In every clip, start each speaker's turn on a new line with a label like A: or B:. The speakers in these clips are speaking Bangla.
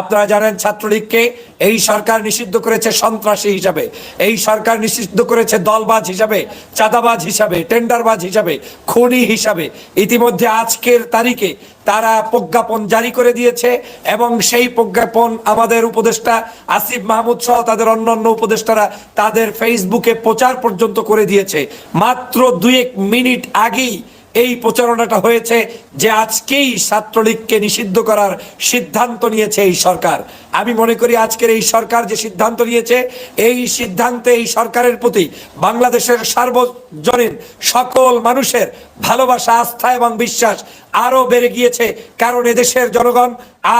A: আপনারা জানেন ছাত্রলীগকে এই সরকার নিষিদ্ধ করেছে সন্ত্রাসী হিসাবে, এই সরকার নিষিদ্ধ করেছে দলবাজ হিসাবে, চাঁদাবাজ হিসাবে, টেন্ডারবাজ হিসাবে, খুনি হিসাবে। ইতিমধ্যে আজকের তারিখে তারা প্রজ্ঞাপন জারি করে দিয়েছে এবং সেই প্রজ্ঞাপন আমাদের উপদেষ্টা আসিফ মাহমুদ সহ তাদের অন্যান্য উপদেষ্টারা তাদের ফেসবুকে প্রচার পর্যন্ত করে দিয়েছে। মাত্র দুই এক মিনিট আগেই এই প্রচারণাটা হয়েছে যে আজকেই ছাত্রলীগকে নিষিদ্ধ করার সিদ্ধান্ত নিয়েছে এই সরকার। আমি মনে করি আজকের এই সরকার যে সিদ্ধান্ত নিয়েছে, এই সিদ্ধান্তে এই সরকারের প্রতি বাংলাদেশের সার্বজনীন সকল মানুষের ভালোবাসা, আস্থা এবং বিশ্বাস আরও বেড়ে গিয়েছে। কারণ এদেশের জনগণ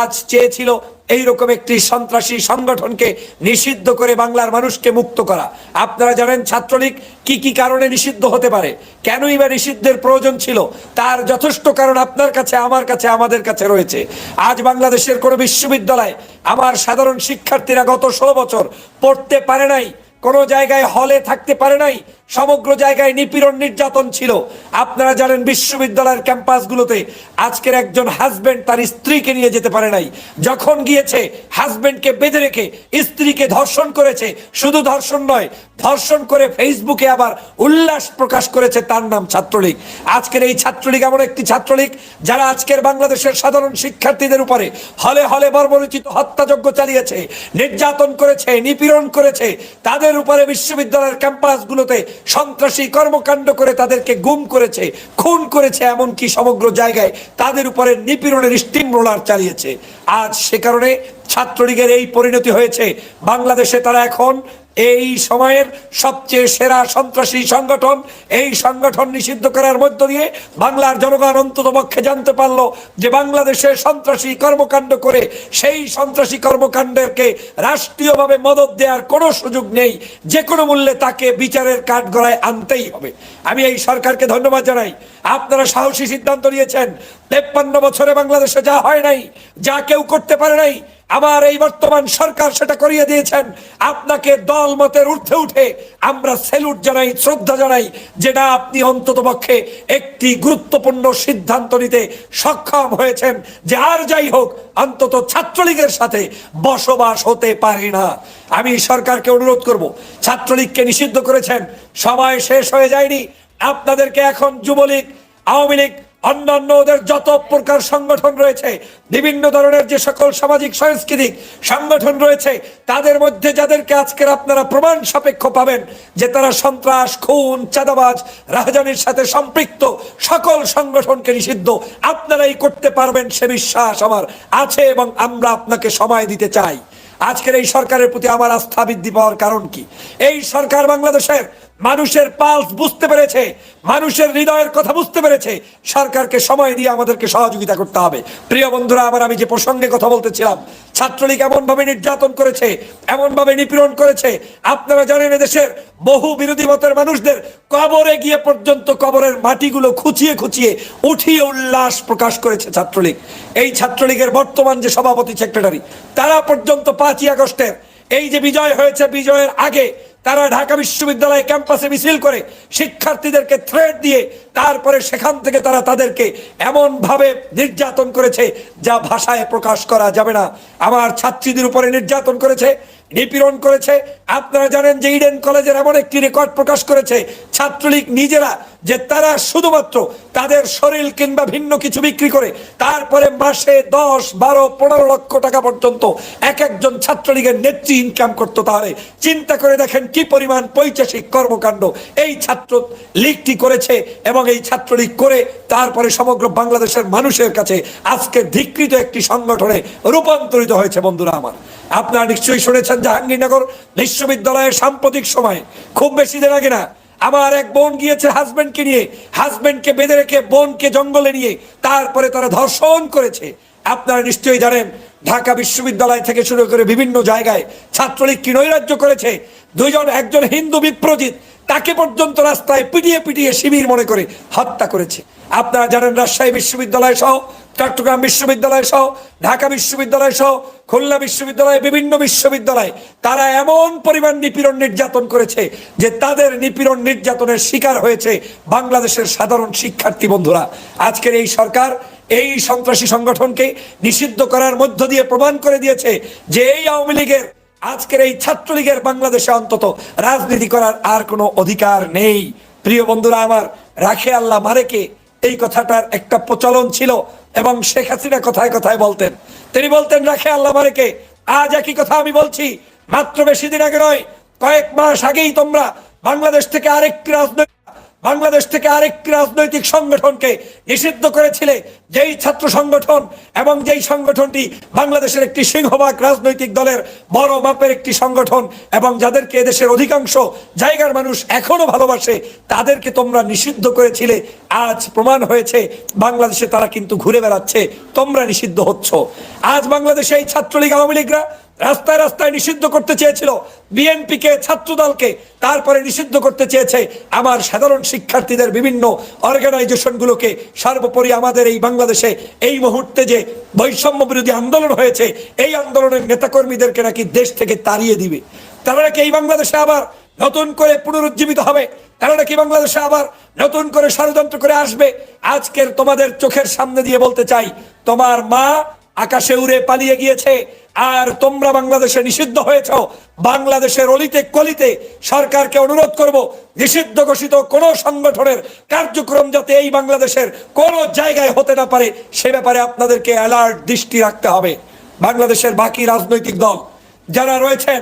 A: আজ চেয়েছিল এইরকম একটি সন্ত্রাসী সংগঠনকে নিষিদ্ধ করে বাংলার মানুষকে মুক্ত করা। আপনারা জানেন ছাত্রলীগ কি কি কারণে নিষিদ্ধ হতে পারে? কেনই বা নিষিদ্ধের প্রয়োজন ছিল? তার যথেষ্ট কারণ আপনার কাছে, আমার কাছে, আমাদের কাছে রয়েছে। আজ বাংলাদেশের কোনো বিশ্ববিদ্যালয় আমার সাধারণ শিক্ষার্থীরা গত ষোলো বছর পড়তে পারে নাই, কোনো জায়গায় হলে থাকতে পারে নাই সমগ্র জায়গায় নিপীড়ন নির্যাতন ছিল। আপনারা জানেন বিশ্ববিদ্যালয়ের ক্যাম্পাসগুলোতে আজকের একজন হাজবেন্ড তার স্ত্রীকে নিয়ে যেতে পারে নাই। যখন গিয়েছে, হাজবেন্ডকে বেঁধে রেখে স্ত্রীকে ধর্ষণ করেছে। শুধু ধর্ষণ নয়, ধর্ষণ করে ফেসবুকে আবার উল্লাস প্রকাশ করেছে তার নাম ছাত্রলীগ। আজকের এই ছাত্রলীগ এমন একটি ছাত্রলীগ যারা আজকের বাংলাদেশের সাধারণ শিক্ষার্থীদের উপরে হলে হলে বর্বরচিত হত্যাযজ্ঞ চালিয়েছে, নির্যাতন করেছে, নিপীড়ন করেছে। তাদের উপরে বিশ্ববিদ্যালয়ের ক্যাম্পাসগুলোতে সন্ত্রাসী কর্মকাণ্ড করে তাদেরকে গুম করেছে, খুন করেছে এমনকি সমগ্র জায়গায় তাদের উপরে নিপীড়নের স্টিম রোলার চালিয়েছে। আজ সে কারণে ছাত্রলীগের এই পরিণতি হয়েছে। বাংলাদেশে তারা এখন এই সময়ের সবচেয়ে সেরা সন্ত্রাসী সংগঠন, এই সংগঠন নিষিদ্ধ করার মধ্য দিয়ে বাংলার জনগণ অন্তত পক্ষে জানতে পারল যে বাংলাদেশে সন্ত্রাসী কর্মকাণ্ড করে সেই সন্ত্রাসী কর্মকাণ্ডকে রাষ্ট্রীয়ভাবে মদত দেওয়ার কোনো সুযোগ নেই। যে কোনো মূল্যে তাকে বিচারের কাঠগড়ায় আনতেই হবে। আমি এই সরকারকে ধন্যবাদ জানাই। আপনারা সাহসী সিদ্ধান্ত নিয়েছেন। তেপ্পান্ন বছরে বাংলাদেশে যা হয় নাই, যা কেউ করতে পারে নাই আমার এই বর্তমান সরকার সেটা করিয়ে দিয়েছেন। আপনাকে দল মতের ঊর্ধ্বে উঠে আমরা সেলুট জানাই, শ্রদ্ধা জানাই, যেটা আপনি অন্তত পক্ষে একটি গুরুত্বপূর্ণ সিদ্ধান্ত নিতে সক্ষম হয়েছেন যে আর যাই হোক, অন্তত ছাত্রলীগের সাথে বসবাস হতে পারি না। আমি সরকারকে অনুরোধ করব, ছাত্রলীগকে নিষিদ্ধ করেছেন, সময় শেষ হয়ে যায়নি। আপনাদেরকে এখন যুবলীগ, আওয়ামী লীগ অন্যান্য ওদের যত প্রকার সংগঠন রয়েছে, বিভিন্ন ধরনের যে সকল সামাজিক, সাংস্কৃতিক সংগঠন রয়েছে, তাদের মধ্যে যাদেরকে আজকের আপনারা প্রমাণ সাপেক্ষ পাবেন যে তারা সন্ত্রাস, খুন, চাঁদাবাজ রাজধানীর সাথে সম্পৃক্ত সকল সংগঠনকে নিষিদ্ধ। আপনারাই করতে পারবেন সে বিশ্বাস আমার আছে এবং আমরা আপনাকে সময় দিতে চাই। আজকের এই সরকারের প্রতি আমার আস্থা বৃদ্ধি পাওয়ার কারণ কি? এই সরকার বাংলাদেশের মানুষের পালস বুঝতে পেরেছে, মানুষের হৃদয়ের কথা বুঝতে পেরেছে। সরকারকে সময় দিয়ে আমাদেরকে সহযোগিতা করতে হবে। প্রিয় বন্ধুরা আবার আমি যে প্রসঙ্গে কথা বলতেছিলাম, ছাত্রলীগ এমনভাবে নির্যাতন করেছে, এমনভাবে নিপীড়ন করেছে। আপনারা জানেন এদেশের বহু বিরোধী মতের মানুষদের কবরে গিয়ে পর্যন্ত কবরের মাটিগুলো খুঁচিয়ে খুঁচিয়ে উঠিয়ে উল্লাস প্রকাশ করেছে ছাত্রলীগ। এই ছাত্রলীগের বর্তমান যে সভাপতি, সেক্রেটারি, তারা পর্যন্ত পাঁচই আগস্টের এই যে বিজয় হয়েছে, বিজয়ের আগে তারা ঢাকা বিশ্ববিদ্যালয় ক্যাম্পাসে মিছিল করে শিক্ষার্থীদেরকে থ্রেট দিয়ে তারপরে সেখান থেকে তারা তাদেরকে এমনভাবে নির্যাতন করেছে যা ভাষায় প্রকাশ করা যাবে না। আমার ছাত্রীদের উপরে নির্যাতন করেছে। নিপীড়ন করেছে। আপনারা জানেন যে ইডেন কলেজের এমন একটি রেকর্ড প্রকাশ করেছে। ছাত্রলীগ নিজেরা যে তারা শুধুমাত্র তাদের শরীর কিংবা ভিন্ন কিছু বিক্রি করে, তারপরে মাসে দশ, বারো, পনেরো লক্ষ টাকা পর্যন্ত এক একজন ছাত্রলীগের নেত্রী ইনকাম করতো তাহলে। চিন্তা করে দেখেন কি পরিমাণ পৈচাসিক কর্মকাণ্ড এই ছাত্র লীগটি করেছে এবং এই ছাত্রলীগ করে তারপরে সমগ্র বাংলাদেশের মানুষের কাছে আজকে ধিকৃত একটি সংগঠনে রূপান্তরিত হয়েছে বন্ধুরা আমার। আপনারা নিশ্চয়ই শুনেছেন জাহাঙ্গীরনগর বিশ্ববিদ্যালয়ের সাম্প্রতিক সময়ে। খুব বেশি দিন আগে না। আমার এক বোন গিয়েছে হাজবেন্ডকে নিয়ে। হাজবেন্ডকে বেঁধে রেখে বোনকে জঙ্গলে নিয়ে। তারপরে তারা ধর্ষণ করেছে। আপনারা নিশ্চয়ই জানেন, ঢাকা বিশ্ববিদ্যালয় থেকে শুরু করে বিভিন্ন জায়গায় ছাত্রলীগ কি নৈরাজ্য করেছে? দুজন একজন হিন্দু বিপ্রজিৎ তাকে পর্যন্ত রাস্তায় পিটিয়ে পিটিয়ে শিবির মনে করে হত্যা করেছে। আপনারা জানেন রাজশাহী বিশ্ববিদ্যালয় সহ, চট্টগ্রাম বিশ্ববিদ্যালয় সহ, ঢাকা বিশ্ববিদ্যালয় সহ, খুলনা বিশ্ববিদ্যালয়, বিভিন্ন বিশ্ববিদ্যালয়, তারা এমন পরিমাণ নিপীড়ন নির্যাতন করেছে যে তাদের নিপীড়ন নির্যাতনের শিকার হয়েছে বাংলাদেশের সাধারণ শিক্ষার্থী বন্ধুরা। আজকের এই সরকার এই সন্ত্রাসী সংগঠনকে নিষিদ্ধ করার মধ্য দিয়ে প্রমাণ করে দিয়েছে যে এই আওয়ামী লীগের আজকের এই ছাত্রলীগের বাংলাদেশে অন্তত রাজনীতি করার আর কোনো অধিকার নেই। প্রিয় বন্ধুরা, আমার রাখে আল্লাহ মারেকে এই কথাটার একটা প্রচলন ছিল এবং শেখ হাসিনা কথায় কথায় বলতেন। তিনি বলতেন, রাখে আল্লাহ মারেকে, আজ একই কথা আমি বলছি, মাত্র বেশি দিন আগে নয়, কয়েক মাস আগেই তোমরা বাংলাদেশ থেকে আরেকটি রাজনৈতিক বাংলাদেশ থেকে আরেকটি রাজনৈতিক সংগঠনকে নিষিদ্ধ করেছিলে যেই ছাত্র সংগঠন এবং যেই সংগঠনটি বাংলাদেশের একটি সিংহভাগ রাজনৈতিক দলের বড় মাপের একটি সংগঠন এবং যাদেরকে এদেশের অধিকাংশ জায়গার মানুষ এখনও ভালোবাসে, তাদেরকে তোমরা নিষিদ্ধ করেছিলে। আজ প্রমাণ হয়েছে, বাংলাদেশে তারা কিন্তু ঘুরে বেড়াচ্ছে, তোমরা নিষিদ্ধ হচ্ছ। আজ বাংলাদেশে এই ছাত্রলীগ, আওয়ামী লীগরা রাস্তায় রাস্তায় নিষিদ্ধ করতে চেয়েছিল বিএনপিকে, ছাত্রদলকে, তারপরে নিষিদ্ধ করতে চেয়েছে আমার সাধারণ শিক্ষার্থীদের বিভিন্ন অর্গানাইজেশনগুলোকে। সর্বোপরি আমাদের এই বাংলাদেশে এই মুহূর্তে যে বৈষম্য বিরোধী আন্দোলন হয়েছে, এই আন্দোলনের নেতাকর্মীদেরকে নাকি দেশ থেকে তাড়িয়ে দিবে। তারা নাকি এই বাংলাদেশে আবার নতুন করে পুনরুজ্জীবিত হবে? তারা নাকি বাংলাদেশে আবার নতুন করে ষড়যন্ত্র করে আসবে? আজকের তোমাদের চোখের সামনে দিয়ে বলতে চাই, তোমার মা আকাশে উড়ে পালিয়ে গিয়েছে। আর তোমরা বাংলাদেশে নিষিদ্ধ হয়েছ। বাংলাদেশের অলিতে কলিতে সরকারকে অনুরোধ করব, নিষিদ্ধ ঘোষিত কোন সংগঠনের কার্যক্রম যাতে এই বাংলাদেশের কোন জায়গায় হতে না পারে, সে ব্যাপারে আপনাদেরকে অ্যালার্ট দৃষ্টি রাখতে হবে। বাংলাদেশের বাকি রাজনৈতিক দল যারা রয়েছেন,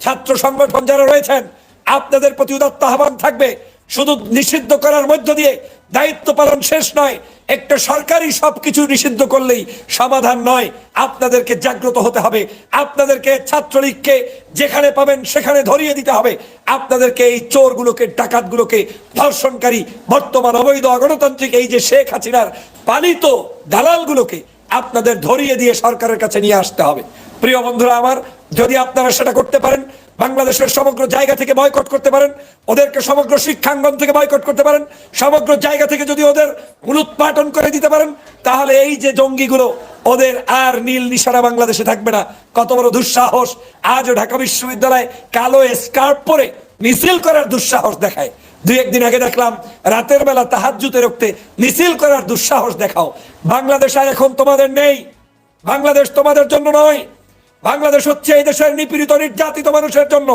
A: ছাত্র সংগঠন যারা রয়েছেন, আপনাদের প্রতি উদাত্ত আহ্বান থাকবে। শুধু নিষিদ্ধ করার মধ্য দিয়ে দায়িত্ব পালন শেষ নয় একটা সরকারি সবকিছু নিষিদ্ধ করলেই সমাধান নয়। আপনাদেরকে জাগ্রত হতে হবে। আপনাদেরকে ছাত্রলীগকে যেখানে পাবেন সেখানে ধরিয়ে দিতে হবে। আপনাদেরকে এই চোরগুলোকে, ডাকাতগুলোকে ধর্ষণকারী, বর্তমান অবৈধ অগণতান্ত্রিক এই যে শেখ হাসিনার পালিত দালালগুলোকে আপনাদের ধরিয়ে দিয়ে সরকারের কাছে নিয়ে আসতে হবে। প্রিয় বন্ধুরা আমার যদি আপনারা সেটা করতে পারেন, বাংলাদেশের সমগ্র জায়গা থেকে বয়কট করতে পারেন, ওদেরকে সমগ্র শিক্ষাঙ্গন থেকে বয়কট করতে পারেন, সমগ্র জায়গা থেকে যদি ওদের উৎপাটন করে দিতে পারেন, তাহলে এই যে জঙ্গিগুলো, ওদের আর নীল নিশানা বাংলাদেশে থাকবে না। কত বড় দুঃসাহস। আজও ঢাকা বিশ্ববিদ্যালয়ে কালো স্কার্প পরে মিছিল করার দুঃসাহস দেখায়। দুই একদিন আগে দেখলাম, রাতের বেলা তাহাজ্জুতে রক্তে মিছিল করার দুঃসাহস দেখাও। বাংলাদেশ আর এখন তোমাদের নেই। বাংলাদেশ তোমাদের জন্য নয়। বাংলাদেশ হচ্ছে এই দেশের নিপীড়িত নির্যাতিত মানুষের জন্য,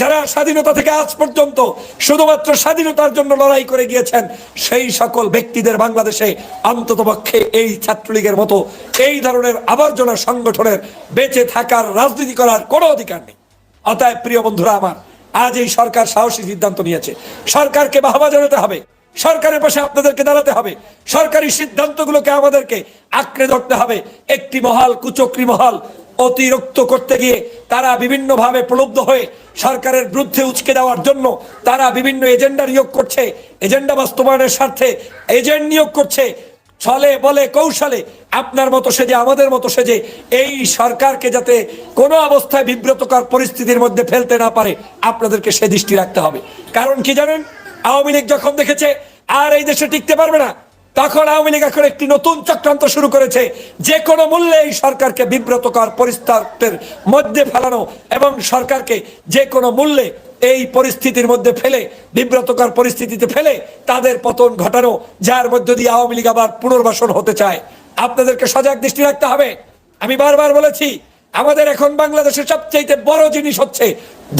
A: যারা স্বাধীনতা থেকে আজ পর্যন্ত শুধুমাত্র স্বাধীনতার জন্য লড়াই করে গিয়েছেন, সেই সকল ব্যক্তিদের বাংলাদেশে অন্ততপক্ষে এই ছাত্রলীগের মতো এই ধরনের আবর্জনা সংগঠনের বেঁচে থাকার রাজনীতি করার কোনো অধিকার নেই। অতএব প্রিয় বন্ধুরা আমার, আজ এই সরকার সাহসী সিদ্ধান্ত নিয়েছে। সরকারকে বাহবা জানাতে হবে, সরকারের পাশে আপনাদেরকে দাঁড়াতে হবে, সরকারি সিদ্ধান্তগুলোকে আমাদেরকে আঁকড়ে ধরতে হবে। একটি মহল, কুচক্রি মহল অতিরিক্ত করতে গিয়ে তারা বিভিন্নভাবে প্রলুব্ধ হয়ে সরকারের বিরুদ্ধে উচকে দেওয়ার জন্য তারা বিভিন্ন এজেন্ডা নিয়োগ করছে। এজেন্ডা বাস্তবায়নের স্বার্থে এজেন্ট নিয়োগ করছে। ছলে বলে কৌশলে আপনার মতো সেজে আমাদের মতো সেজে এই সরকারকে যাতে কোনো অবস্থায় বিব্রতকর পরিস্থিতির মধ্যে ফেলতে না পারে, আপনাদেরকে সে দৃষ্টি রাখতে হবে। কারণ কি জানেন? আওয়ামী লীগ যখন দেখেছে, আর এই দেশে টিকতে পারবে না তখন আওয়ামী লীগ এখন একটি নতুন চক্রান্ত শুরু করেছে। যে কোনো মূল্যে এই সরকারকে বিব্রতকর পরিস্থিতির মধ্যে ফেলানো এবং সরকারকে যে কোনো মূল্যে এই পরিস্থিতির মধ্যে ফেলে বিব্রতকর পরিস্থিতিতে ফেলে তাদের পতন ঘটানো, যার মধ্য দিয়ে আওয়ামী লীগ আবার পুনর্বাসন হতে চায়। আপনাদেরকে সজাগ দৃষ্টি রাখতে হবে। আমি বারবার বলেছি, আমাদের এখন বাংলাদেশের সবচেয়ে বড় জিনিস হচ্ছে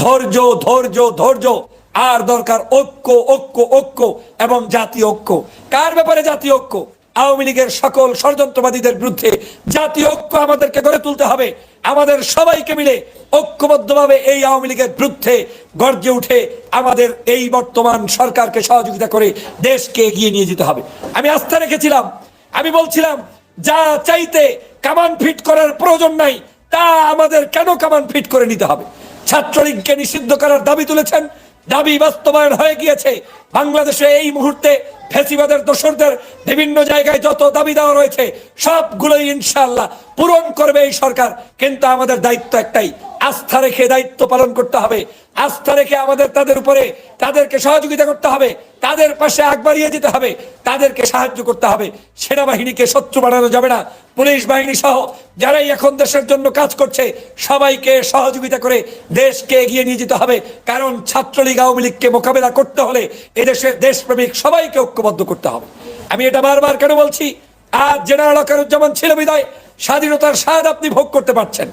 A: ধৈর্য ধৈর্য ধৈর্য। আর দরকার ঐক্য ঐক্য ঐক্য এবং জাতীয় ঐক্য। কার ব্যাপারে জাতীয় ঐক্য? আওয়ামী লীগের সকল ষড়যন্ত্রবাদীদের বিরুদ্ধে জাতীয় ঐক্য আমাদেরকে গড়ে তুলতে হবে। আমাদের সবাইকে মিলে ঐক্যবদ্ধভাবে এই আওয়ামী লীগের বিরুদ্ধে গর্জে উঠে আমাদের এই বর্তমান সরকারকে সহযোগিতা করে দেশকে এগিয়ে নিয়ে যেতে হবে। আমি আস্থা রেখেছিলাম। আমি বলছিলাম, যা চাইতে কামান ফিট করার প্রয়োজন নাই, তা আমাদের কেন কামান ফিট করে নিতে হবে? ছাত্রলীগকে নিষিদ্ধ করার দাবি তুলেছেন। দাবি বাস্তবায়ন হয়ে গিয়েছে। বাংলাদেশে এই মুহূর্তে ফেসিবাদের দোষরদের বিভিন্ন জায়গায় যত দাবি দেওয়া রয়েছে, সবগুলোই ইনশাল্লাহ পূরণ করবে এই সরকার। কিন্তু আমাদের দায়িত্ব একটাই, আস্থা রেখে দায়িত্ব পালন করতে হবে। আস্থা রেখে আমাদের তাদের উপরে তাদেরকে সহযোগিতা করতে হবে, তাদের পাশে আগ বাড়িয়ে যেতে হবে, তাদেরকে সাহায্য করতে হবে। সেনাবাহিনীকে শত্রু বানানো যাবে না। পুলিশ বাহিনী সহ যারাই এখন দেশের জন্য কাজ করছে, সবাইকে সহযোগিতা করে দেশকে এগিয়ে নিয়ে যেতে হবে। কারণ ছাত্রলীগ, আওয়ামী লীগকে মোকাবেলা করতে হলে এদেশের দেশপ্রেমিক সবাইকে ঐক্যবদ্ধ করতে হবে। আমি এটা বারবার কেন বলছি? আজ জেনারেল ওয়াকারুজ্জামান ছিল বিদায়, স্বাধীনতার স্বাদ আপনি ভোগ করতে পারছেন।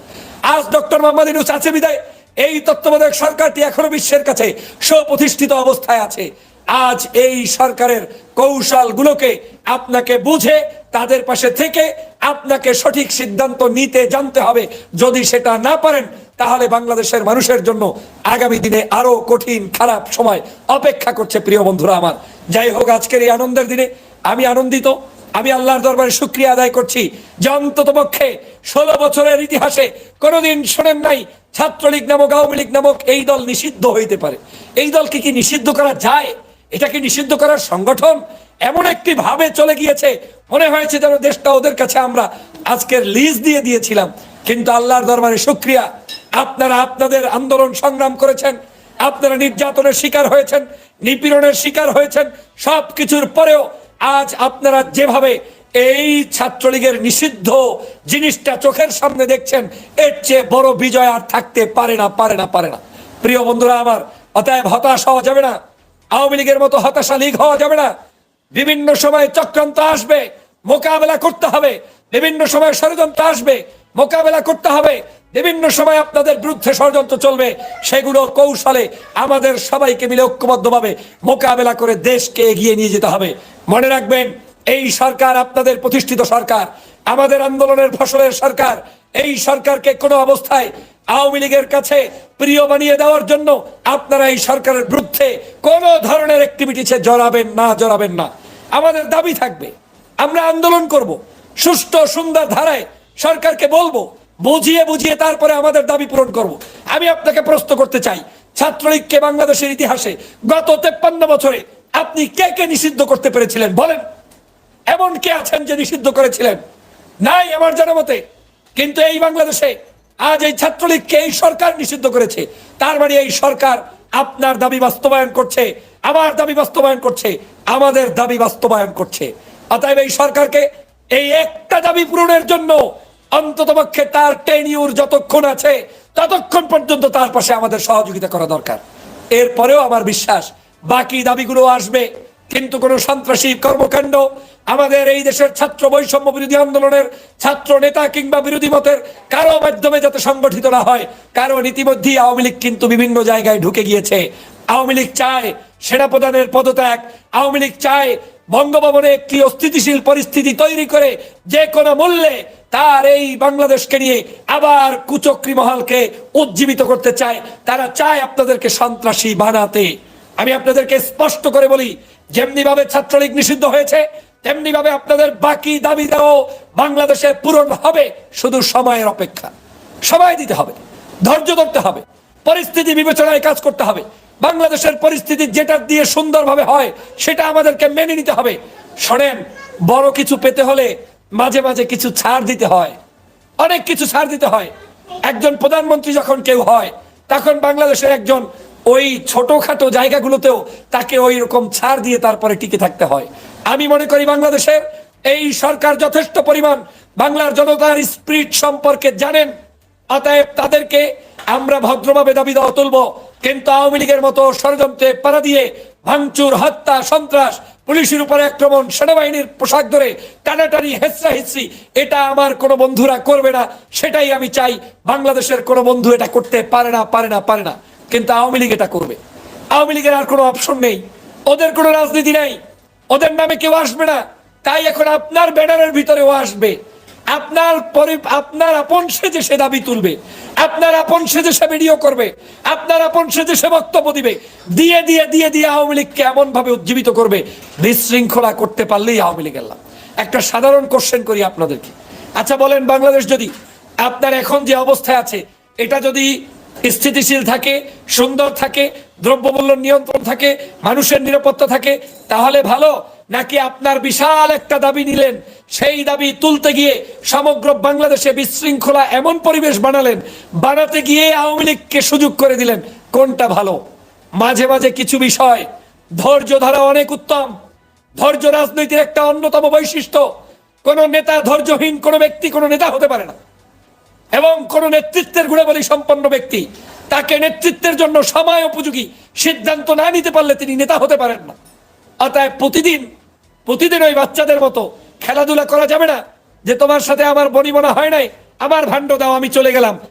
A: আজ ডক্টর মোহাম্মদ ইউনুস আছে বিদায় এই তত্ত্বাবধায়ক সরকারটি এখনও বিশ্বের কাছে সুপ্রতিষ্ঠিত অবস্থায় আছে। আজ এই সরকারের কৌশলগুলোকে আপনাকে বুঝে, তাদের পাশে থেকে আপনাকে সঠিক সিদ্ধান্ত নিতে জানতে হবে। যদি সেটা না পারেন, তাহলে বাংলাদেশের মানুষের জন্য আগামী দিনে আরও কঠিন, খারাপ সময় অপেক্ষা করছে প্রিয় বন্ধুরা আমার। যাই হোক, আজকের এই আনন্দের দিনে আমি আনন্দিত। আমি আল্লাহর দরবারে শুক্রিয়া আদায় করছি যে অন্তত পক্ষে ষোলো বছরের ইতিহাসে কোনোদিন শোনেন নাই ছাত্রলীগ নামক, আওয়ামী লীগ নামক এই দল নিষিদ্ধ হইতে পারে। এই দলকে কি নিষিদ্ধ করা যায়? এটা কি নিষিদ্ধ করার সংগঠন? এমন একটি ভাবে চলে গিয়েছে, মনে হয়েছে যেন দেশটা ওদের কাছে আমরা আজকের লিজ দিয়ে দিয়েছিলাম। কিন্তু আল্লাহর দরবারে শুক্রিয়া। আপনারা আপনাদের আন্দোলন সংগ্রাম করেছেন, আপনারা নির্যাতনের শিকার হয়েছেন, নিপীড়নের শিকার হয়েছেন সব কিছুর পরেও আজ আপনারা যেভাবে এই ছাত্রলীগের নিষিদ্ধ জিনিসটা চোখের সামনে দেখছেন, এর চেয়ে বড় বিজয় আর থাকতে পারে না পারে না পারে না। প্রিয় বন্ধুরা আমার, অতএব হতাশ হওয়া যাবে না, আওয়ামী লীগের মতো হতাশা লীগ হওয়া যাবে না। বিভিন্ন সময় চক্রান্ত আসবে, মোকাবেলা করতে হবে, বিভিন্ন সময় ষড়যন্ত্র আসবে, মোকাবেলা করতে হবে বিভিন্ন সময় আপনাদের বিরুদ্ধে ষড়যন্ত্র চলবে, সেগুলো কৌশলে আমাদের সবাইকে মিলে ঐক্যবদ্ধভাবে মোকাবেলা করে দেশকে এগিয়ে নিয়ে যেতে হবে। মনে রাখবেন, এই সরকার আপনাদের প্রতিষ্ঠিত সরকার, আমাদের আন্দোলনের ফসলের সরকার, এই সরকারকে কোনো অবস্থায় আওয়ামী লীগের কাছে প্রিয় বানিয়ে দেওয়ার জন্য আপনারা এই সরকারের বিরুদ্ধে কোন ধরনের অ্যাক্টিভিটিসে জড়াবেন না জড়াবেন না। আমাদের দাবি থাকবে, আমরা আন্দোলন করব, সুষ্ঠু সুন্দর ধারায় সরকারকে বলব বুঝিয়ে বুঝিয়ে তারপরে আমাদের দাবি পূরণ করব। আমি আপনাকে প্রশ্ন করতে চাই, ছাত্রলীগকে বাংলাদেশের ইতিহাসে গত তেপ্পান্ন বছরে আপনি কে কে নিষিদ্ধ করতে পেরেছিলেন বলেন। এমন কে আছেন যে নিষিদ্ধ করেছিলেন? নাই আমার জানা মতে, কিন্তু এই বাংলাদেশে আজ এই ছাত্রলীগকে এই সরকার নিষিদ্ধ করেছে। তার মানে এই সরকার আপনার দাবি বাস্তবায়ন করছে, আমার দাবি বাস্তবায়ন করছে, আমাদের দাবি বাস্তবায়ন করছে। অতএব এই সরকারকে এই একটা দাবি পূরণের জন্য অন্ততপক্ষে তার টেনিউর যতক্ষণ আছে, ততক্ষণ পর্যন্ত তার পাশে আমাদের সহযোগিতা করা দরকার। এরপরেও আমার বিশ্বাস, বাকি দাবিগুলো আসবে। কিন্তু কোনো সন্ত্রাসী কর্মকাণ্ড, আমাদের এই দেশের ছাত্র বৈষম্য বিরোধী আন্দোলনের ছাত্র নেতা কিংবা বিরোধী মতের কারও মাধ্যমে যাতে সংগঠিত না হয় কারণ ইতিমধ্যেই আওয়ামী লীগ কিন্তু বিভিন্ন জায়গায় ঢুকে গিয়েছে। আওয়ামী লীগ চায় সেনা সেনাপ্রধানের পদত্যাগ, আওয়ামী লীগ চায় বঙ্গভবনে একটি অস্থিতিশীল পরিস্থিতি তৈরি করে যে কোনো মূল্যে তার এই বাংলাদেশকে নিয়ে আবার কুচক্রী মহলকে উজ্জীবিত করতে চায়, তারা চায় আপনাদেরকে সন্ত্রাসী বানাতে। আমি আপনাদেরকে স্পষ্ট করে বলি যেমনি ভাবে ছাত্রলীগ নিষিদ্ধ হয়েছে তেমনি ভাবে আপনাদের বাকি দাবি দাও বাংলাদেশে পূরণ হবে শুধু সময়ের অপেক্ষা। সময় দিতে হবে, ধৈর্য ধরতে হবে, পরিস্থিতি বিবেচনায় কাজ করতে হবে। বাংলাদেশের পরিস্থিতি যেটা দিয়ে সুন্দরভাবে হয়, সেটা আমাদেরকে মেনে নিতে হবে। শোনেন, বড় কিছু পেতে হলে মাঝে মাঝে কিছু ছাড় দিতে হয়। অনেক কিছু ছাড় দিতে হয়। একজন প্রধানমন্ত্রী যখন কেউ হয়, তখন বাংলাদেশের একজন ওই ছোটখাটো জায়গাগুলোতেও তাকে ওই রকম ছাড় দিয়ে তারপরে টিকে থাকতে হয়। আমি মনে করি বাংলাদেশের এই সরকার যথেষ্ট পরিমাণ বাংলার জনতার স্পিরিট সম্পর্কে জানেন। অতএব তাদেরকে আমরা ভদ্রভাবে দাবি দেওয়া তুলব, কিন্তু আওয়ামী লীগের মতো ষড়যন্ত্রে পাড়া দিয়ে ভাঙচুর, হত্যা, সন্ত্রাস পুলিশের উপরে আক্রমণ সেনাবাহিনীর পোশাক ধরে টানাটানি হেসরা হেসি এটা আমার কোনো বন্ধুরা করবে না, সেটাই আমি চাই। বাংলাদেশের কোনো বন্ধু এটা করতে পারে না পারে না পারে না। কিন্তু আওয়ামী লীগ এটা করবে। আওয়ামী লীগের আর কোনো অপশন নেই। ওদের কোনো রাজনীতি নাই। ওদের নামে কেউ আসবে না। তাই এখন আপনার ব্যানারের ভিতরেও আসবে। আপনার পরে, আপনার আপন সেজে সে দাবি তুলবে, আপনার আপন সেজে সে ভিডিও করবে, আপনার আপন সেজে সে বক্তব্য দিবে, দিয়ে দিয়ে দিয়ে দিয়ে আওয়ামী লীগকে এমন ভাবে উজ্জীবিত করবে, বিশৃঙ্খলা করতে পারলেই আওয়ামী লীগ এলাম। একটা সাধারণ কোশ্চেন করি আপনাদেরকে। আচ্ছা বলেন বাংলাদেশ যদি আপনার এখন যে অবস্থায় আছে, এটা যদি স্থিতিশীল থাকে, সুন্দর থাকে, দ্রব্যমূল্য নিয়ন্ত্রণ থাকে, মানুষের নিরাপত্তা থাকে, তাহলে ভালো। নাকি আপনার বিশাল একটা দাবি নিলেন, সেই দাবি তুলতে গিয়ে সমগ্র বাংলাদেশে বিশৃঙ্খলা এমন পরিবেশ বানালেন, বানাতে গিয়ে আওয়ামী লীগকে সুযোগ করে দিলেন, কোনটা ভালো? মাঝে মাঝে কিছু বিষয়, ধৈর্য ধরা অনেক উত্তম, ধৈর্য রাজনীতির একটা অন্যতম বৈশিষ্ট্য, কোন নেতা ধৈর্যহীন কোন ব্যক্তি, কোন নেতা হতে পারে না। এবং কোন নেতৃত্বের গুণাবলী সম্পন্ন ব্যক্তি, তাকে নেতৃত্বের জন্য সময় উপযোগী সিদ্ধান্ত না নিতে পারলে তিনি নেতা হতে পারেন না। অতএব প্রতিদিন প্রতিদিন ওই বাচ্চাদের মতো খেলাধুলা করা যাবে না যে, তোমার সাথে আমার বনিবনা হয় নাই, আমার ভাণ্ড দাও, আমি চলে গেলাম।